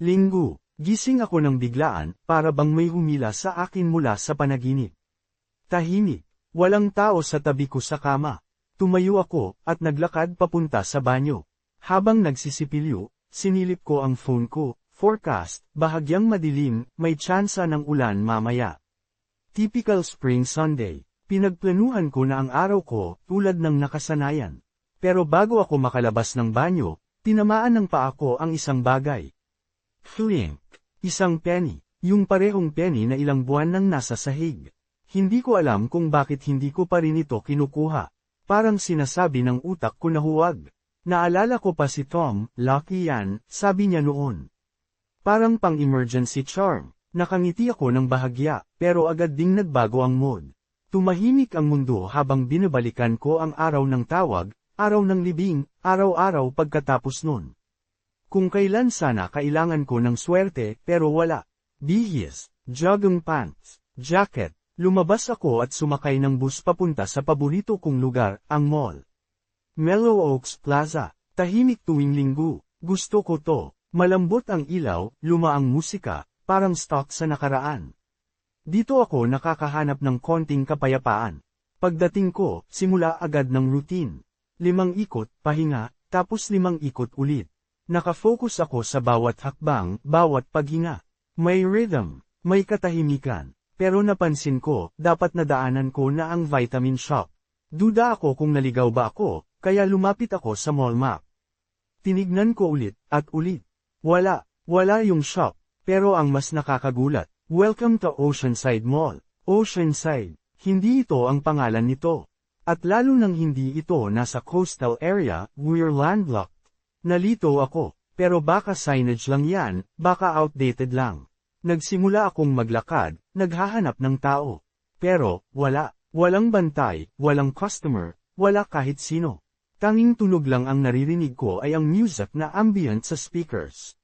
Linggo, gising ako ng biglaan, para bang may humila sa akin mula sa panaginip. Tahimik, walang tao sa tabi ko sa kama. Tumayo ako, at naglakad papunta sa banyo. Habang nagsisipilyo, sinilip ko ang phone ko, forecast, bahagyang madilim, may tsansa ng ulan mamaya. Typical Spring Sunday. Pinagplanuhan ko na ang araw ko, tulad ng nakasanayan. Pero bago ako makalabas ng banyo, tinamaan ng paa ko ang isang bagay. Flink. Isang penny. Yung parehong penny na ilang buwan nang nasa sahig. Hindi ko alam kung bakit hindi ko pa rin ito kinukuha. Parang sinasabi ng utak ko na huwag. Naalala ko pa si Tom, lucky yan, sabi niya noon. Parang pang-emergency charm. Nakangiti ako ng bahagya, pero agad ding nagbago ang mood. Tumahimik ang mundo habang binabalikan ko ang araw ng tawag, araw ng libing, araw-araw pagkatapos nun. Kung kailan sana kailangan ko ng swerte pero wala. Bihis, jogging pants, jacket, Lumabas ako at sumakay ng bus papunta sa paborito kong lugar, ang mall. Mellow Oaks Plaza, tahimik tuwing linggo, gusto ko to, malambot ang ilaw, luma ang musika, parang stock sa nakaraan. Dito ako nakakahanap ng konting kapayapaan. Pagdating ko, simula agad ng routine. Limang ikot, pahinga, tapos limang ikot ulit. Nakafocus ako sa bawat hakbang, bawat paghinga. May rhythm, may katahimikan. Pero napansin ko, dapat nadaanan ko na ang vitamin shop. Duda ako kung naligaw ba ako, kaya lumapit ako sa mall map. Tinignan ko ulit, at ulit. Wala, wala yung shop. Pero ang mas nakakagulat, Welcome to Oceanside Mall. Oceanside, hindi ito ang pangalan nito. At lalo nang hindi ito nasa coastal area, we're landlocked. Nalito ako, pero baka signage lang yan, baka outdated lang. Nagsimula akong maglakad, naghahanap ng tao. Pero, wala, walang bantay, walang customer, wala kahit sino. Tanging tunog lang ang naririnig ko ay ang music na ambient sa speakers.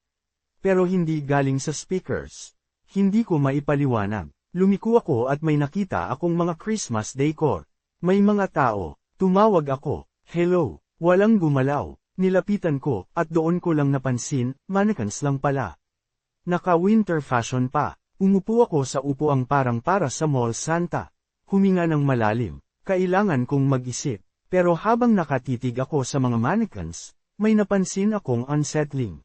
Pero hindi galing sa speakers. Hindi ko maipaliwanag. Lumiko ako at may nakita akong mga Christmas decor. May mga tao. Tumawag ako. Hello. Walang gumalaw. Nilapitan ko, at doon ko lang napansin, mannequins lang pala. Naka-winter fashion pa. Umupo ako sa upuang parang para sa Mall Santa. Huminga ng malalim. Kailangan kong mag-isip. Pero habang nakatitig ako sa mga mannequins, may napansin akong unsettling.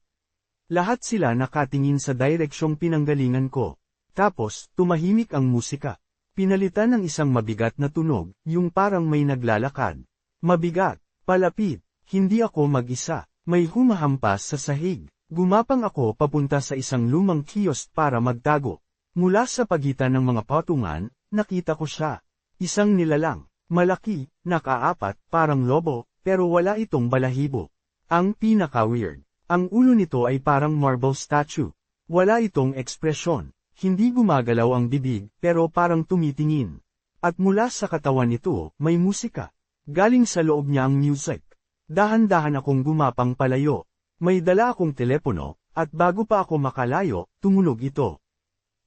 Lahat sila nakatingin sa direksyong pinanggalingan ko. Tapos, tumahimik ang musika. Pinalitan ng isang mabigat na tunog, yung parang may naglalakad. Mabigat, palapit, hindi ako mag-isa, may humahampas sa sahig. Gumapang ako papunta sa isang lumang kiosk para magtago. Mula sa pagitan ng mga patungan, nakita ko siya. Isang nilalang, malaki, nakaapat, parang lobo, pero wala itong balahibo. Ang pinaka-weird. Ang ulo nito ay parang marble statue. Wala itong ekspresyon. Hindi gumagalaw ang bibig, pero parang tumitingin. At mula sa katawan nito, may musika. Galing sa loob niya ang music. Dahan-dahan akong gumapang palayo. May dala akong telepono, at bago pa ako makalayo, tumunog ito.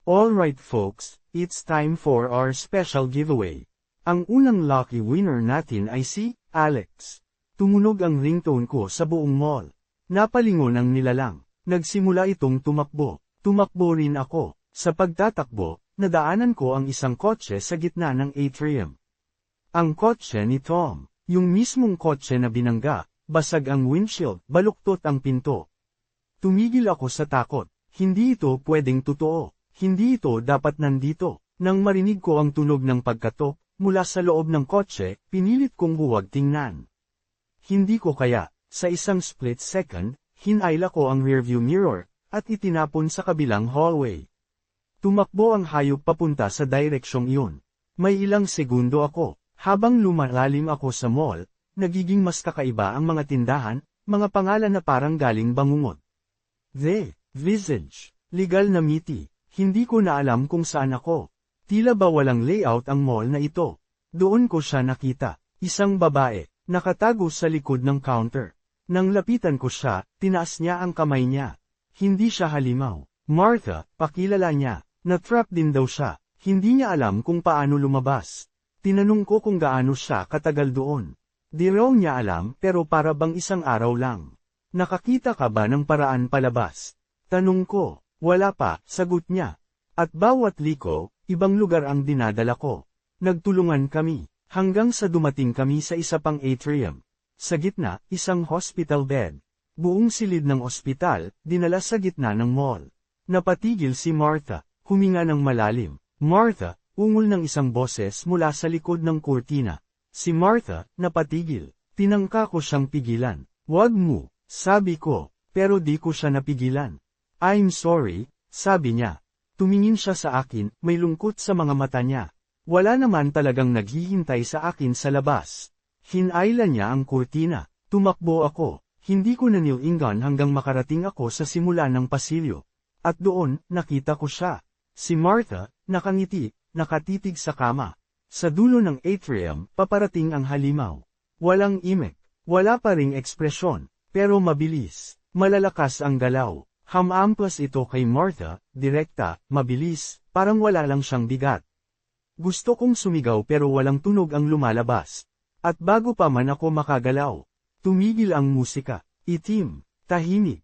Alright folks, it's time for our special giveaway. Ang unang lucky winner natin ay si Alex. Tumunog ang ringtone ko sa buong mall. Napalingon ang nilalang. Nagsimula itong tumakbo. Tumakbo rin ako. Sa pagtatakbo, nadaanan ko ang isang kotse sa gitna ng atrium. Ang kotse ni Tom, yung mismong kotse na binangga, Basag ang windshield, baluktot ang pinto. Tumigil ako sa takot. Hindi ito pwedeng totoo. Hindi ito dapat nandito. Nang marinig ko ang tunog ng pagkatok, mula sa loob ng kotse, pinilit kong huwag tingnan. Hindi ko kaya, sa isang split second, hinayla ko ang rearview mirror, at itinapon sa kabilang hallway. Tumakbo ang hayop papunta sa direksyong iyon. May ilang segundo ako, habang lumalalim ako sa mall, nagiging mas kakaiba ang mga tindahan, mga pangalan na parang galing bangungot. The, visage, legal na miti, hindi ko na alam kung saan ako. Tila ba walang layout ang mall na ito. Doon ko siya nakita, isang babae, nakatago sa likod ng counter. Nang lapitan ko siya, tinaas niya ang kamay niya. Hindi siya halimaw. Martha, pakilala niya, na-trap din daw siya, hindi niya alam kung paano lumabas. Tinanong ko kung gaano siya katagal doon. Di raw niya alam pero para bang isang araw lang. Nakakita ka ba ng paraan palabas? Tanong ko, wala pa, sagot niya. At bawat liko, ibang lugar ang dinadala ko. Nagtulungan kami, hanggang sa dumating kami sa isa pang atrium. Sa gitna, isang hospital bed. Buong silid ng ospital, dinala sa gitna ng mall. Napatigil si Martha, huminga ng malalim. Martha, ungol ng isang boses mula sa likod ng kurtina. Si Martha, napatigil. Tinangka ko siyang pigilan. Wag mo, sabi ko, pero di ko siya napigilan. I'm sorry, sabi niya. Tumingin siya sa akin, may lungkot sa mga mata niya. Wala naman talagang naghihintay sa akin sa labas. Hinailan niya ang kurtina. Tumakbo ako. Hindi ko nanilingan hanggang makarating ako sa simula ng pasilyo. At doon, nakita ko siya. Si Martha, nakangiti, nakatitig sa kama. Sa dulo ng atrium, paparating ang halimaw. Walang imek, wala pa ring ekspresyon, pero mabilis, malalakas ang galaw. Hamamplas ito kay Martha, direkta, mabilis, parang wala lang siyang bigat. Gusto kong sumigaw pero walang tunog ang lumalabas. At bago pa man ako makagalaw, tumigil ang musika, itim, tahimik,